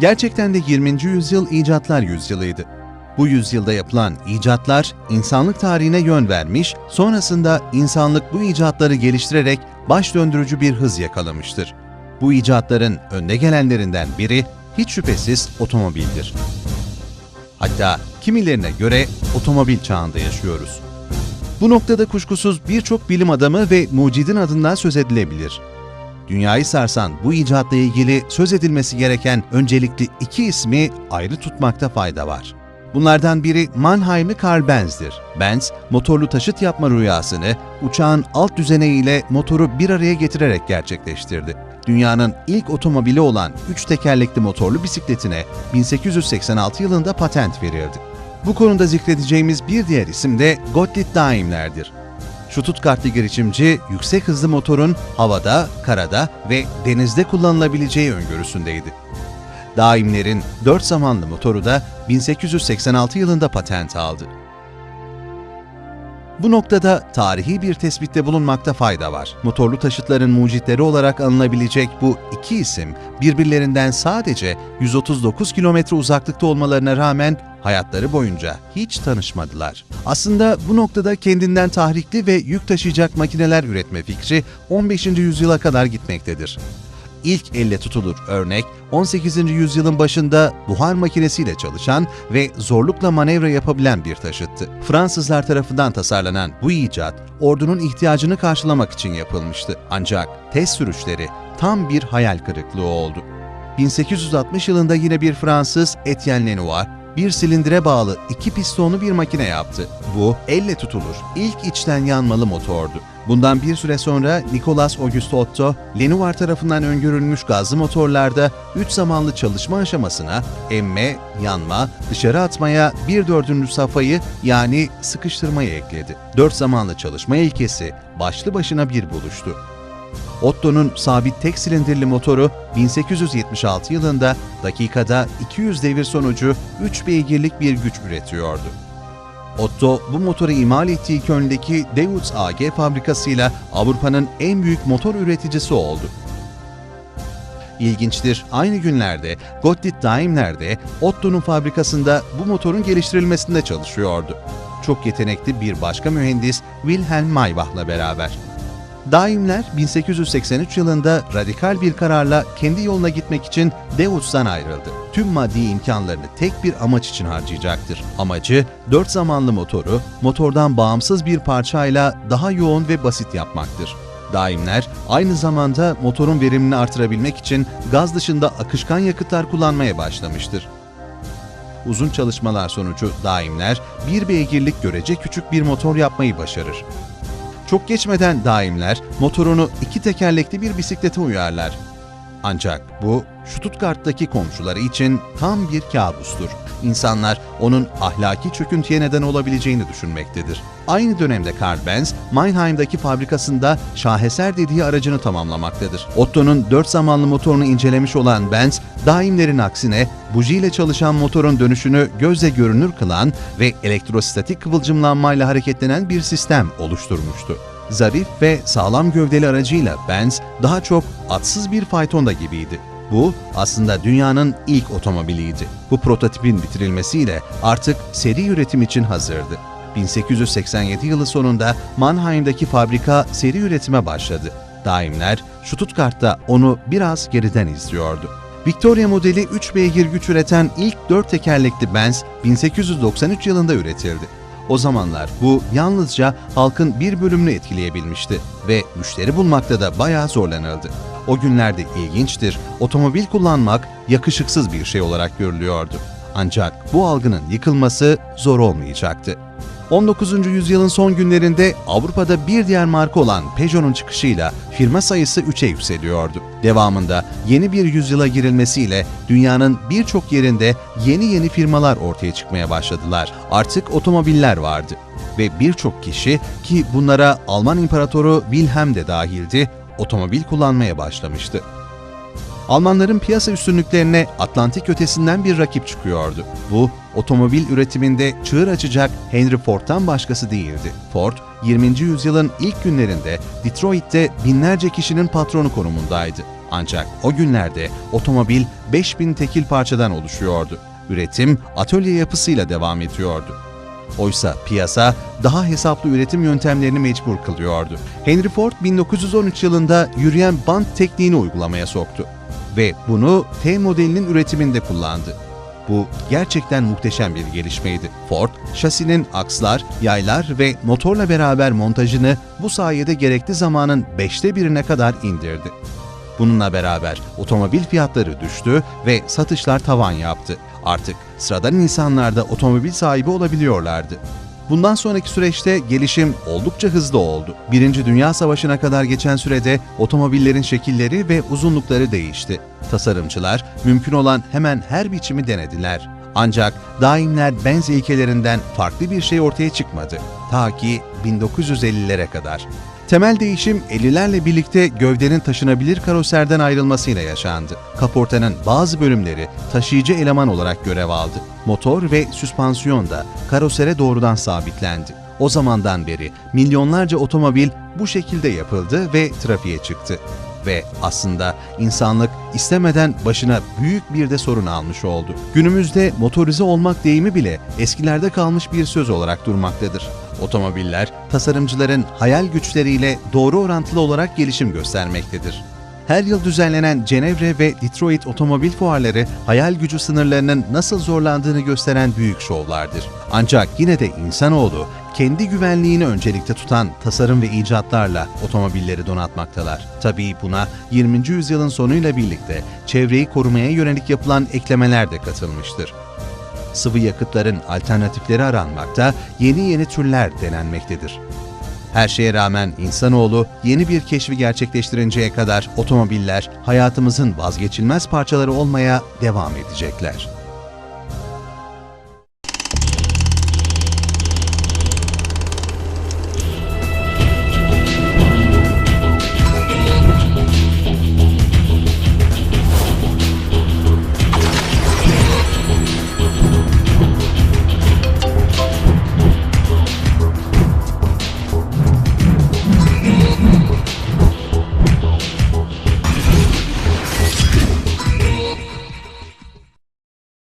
Gerçekten de 20. yüzyıl icatlar yüzyılıydı. Bu yüzyılda yapılan icatlar insanlık tarihine yön vermiş, sonrasında insanlık bu icatları geliştirerek baş döndürücü bir hız yakalamıştır. Bu icatların önde gelenlerinden biri hiç şüphesiz otomobildir. Hatta kimilerine göre otomobil çağında yaşıyoruz. Bu noktada kuşkusuz birçok bilim adamı ve mucidin adından söz edilebilir. Dünyayı sarsan bu icatla ilgili söz edilmesi gereken öncelikli iki ismi ayrı tutmakta fayda var. Bunlardan biri Mannheim'li Karl Benz'dir. Benz, motorlu taşıt yapma rüyasını uçağın alt düzeneğiyle motoru bir araya getirerek gerçekleştirdi. Dünyanın ilk otomobili olan üç tekerlekli motorlu bisikletine 1886 yılında patent verildi. Bu konuda zikredeceğimiz bir diğer isim de Gottlieb Daimler'dir. Stuttgartlı girişimci yüksek hızlı motorun havada, karada ve denizde kullanılabileceği öngörüsündeydi. Daimler'in 4 zamanlı motoru da 1886 yılında patent aldı. Bu noktada tarihi bir tespitte bulunmakta fayda var. Motorlu taşıtların mucitleri olarak anılabilecek bu iki isim birbirlerinden sadece 139 kilometre uzaklıkta olmalarına rağmen hayatları boyunca hiç tanışmadılar. Aslında bu noktada kendinden tahrikli ve yük taşıyacak makineler üretme fikri 15. yüzyıla kadar gitmektedir. İlk elle tutulur örnek 18. yüzyılın başında buhar makinesiyle çalışan ve zorlukla manevra yapabilen bir taşıttı. Fransızlar tarafından tasarlanan bu icat ordunun ihtiyacını karşılamak için yapılmıştı. Ancak test sürüşleri tam bir hayal kırıklığı oldu. 1860 yılında yine bir Fransız Etienne Lenoir bir silindire bağlı iki pistonlu bir makine yaptı. Bu elle tutulur ilk içten yanmalı motordu. Bundan bir süre sonra Nicolas Auguste Otto, Lenoir tarafından öngörülmüş gazlı motorlarda 3 zamanlı çalışma aşamasına emme, yanma, dışarı atmaya bir dördüncü safhayı yani sıkıştırmayı ekledi. 4 zamanlı çalışma ilkesi başlı başına bir buluştu. Otto'nun sabit tek silindirli motoru 1876 yılında dakikada 200 devir sonucu 3 beygirlik bir güç üretiyordu. Otto bu motoru imal ettiği Köln'deki Deutz AG fabrikasıyla Avrupa'nın en büyük motor üreticisi oldu. İlginçtir, aynı günlerde Gottlieb Daimler de Otto'nun fabrikasında bu motorun geliştirilmesinde çalışıyordu. Çok yetenekli bir başka mühendis Wilhelm Maybach'la beraber. Daimler 1883 yılında radikal bir kararla kendi yoluna gitmek için Deutz'dan ayrıldı. Tüm maddi imkanlarını tek bir amaç için harcayacaktır. Amacı 4 zamanlı motoru motordan bağımsız bir parçayla daha yoğun ve basit yapmaktır. Daimler aynı zamanda motorun verimini artırabilmek için gaz dışında akışkan yakıtlar kullanmaya başlamıştır. Uzun çalışmalar sonucu daimler bir beygirlik görece küçük bir motor yapmayı başarır. Çok geçmeden daimler motorunu iki tekerlekli bir bisiklete uyarlar. Ancak bu Stuttgart'taki komşuları için tam bir kabustur. İnsanlar onun ahlaki çöküntüye neden olabileceğini düşünmektedir. Aynı dönemde Karl Benz, Mannheim'daki fabrikasında şaheser dediği aracını tamamlamaktadır. Otto'nun 4 zamanlı motorunu incelemiş olan Benz, daimlerin aksine bujiyle çalışan motorun dönüşünü gözle görünür kılan ve elektrostatik kıvılcımlanmayla hareketlenen bir sistem oluşturmuştu. Zarif ve sağlam gövdeli aracıyla Benz daha çok atsız bir faytonda gibiydi. Bu aslında dünyanın ilk otomobiliydi. Bu prototipin bitirilmesiyle artık seri üretim için hazırdı. 1887 yılı sonunda Mannheim'daki fabrika seri üretime başladı. Daimler Stuttgart'ta onu biraz geriden izliyordu. Victoria modeli 3 beygir güç üreten ilk 4 tekerlekli Benz 1893 yılında üretildi. O zamanlar bu yalnızca halkın bir bölümünü etkileyebilmişti ve müşteri bulmakta da bayağı zorlanıldı. O günlerde ilginçtir, otomobil kullanmak yakışıksız bir şey olarak görülüyordu. Ancak bu algının yıkılması zor olmayacaktı. 19. yüzyılın son günlerinde Avrupa'da bir diğer marka olan Peugeot'un çıkışıyla firma sayısı 3'e yükseliyordu. Devamında yeni bir yüzyıla girilmesiyle dünyanın birçok yerinde yeni yeni firmalar ortaya çıkmaya başladılar. Artık otomobiller vardı ve birçok kişi ki bunlara Alman İmparatoru Wilhelm de dahildi, otomobil kullanmaya başlamıştı. Almanların piyasa üstünlüklerine Atlantik ötesinden bir rakip çıkıyordu. Bu, otomobil üretiminde çığır açacak Henry Ford'tan başkası değildi. Ford, 20. yüzyılın ilk günlerinde Detroit'te binlerce kişinin patronu konumundaydı. Ancak o günlerde otomobil 5000 tekil parçadan oluşuyordu. Üretim atölye yapısıyla devam ediyordu. Oysa piyasa daha hesaplı üretim yöntemlerini mecbur kılıyordu. Henry Ford 1913 yılında yürüyen bant tekniğini uygulamaya soktu ve bunu T modelinin üretiminde kullandı. Bu gerçekten muhteşem bir gelişmeydi. Ford, şasinin akslar, yaylar ve motorla beraber montajını bu sayede gerekli zamanın beşte birine kadar indirdi. Bununla beraber otomobil fiyatları düştü ve satışlar tavan yaptı. Artık sıradan insanlar da otomobil sahibi olabiliyorlardı. Bundan sonraki süreçte gelişim oldukça hızlı oldu. Birinci Dünya Savaşı'na kadar geçen sürede otomobillerin şekilleri ve uzunlukları değişti. Tasarımcılar mümkün olan hemen her biçimi denediler. Ancak daimler benz ilkelerinden farklı bir şey ortaya çıkmadı. Ta ki 1950'lere kadar. Temel değişim 50'lerle birlikte gövdenin taşınabilir karoserden ayrılmasıyla yaşandı. Kaportanın bazı bölümleri taşıyıcı eleman olarak görev aldı. Motor ve süspansiyon da karosere doğrudan sabitlendi. O zamandan beri milyonlarca otomobil bu şekilde yapıldı ve trafiğe çıktı. Ve aslında insanlık istemeden başına büyük bir de sorun almış oldu. Günümüzde motorize olmak deyimi bile eskilerde kalmış bir söz olarak durmaktadır. Otomobiller, tasarımcıların hayal güçleriyle doğru orantılı olarak gelişim göstermektedir. Her yıl düzenlenen Cenevre ve Detroit otomobil fuarları hayal gücü sınırlarının nasıl zorlandığını gösteren büyük şovlardır. Ancak yine de insanoğlu kendi güvenliğini öncelikte tutan tasarım ve icatlarla otomobilleri donatmaktalar. Tabii buna 20. yüzyılın sonuyla birlikte çevreyi korumaya yönelik yapılan eklemeler de katılmıştır sıvı yakıtların alternatifleri aranmakta, yeni yeni türler denenmektedir. Her şeye rağmen insanoğlu yeni bir keşfi gerçekleştirinceye kadar otomobiller hayatımızın vazgeçilmez parçaları olmaya devam edecekler.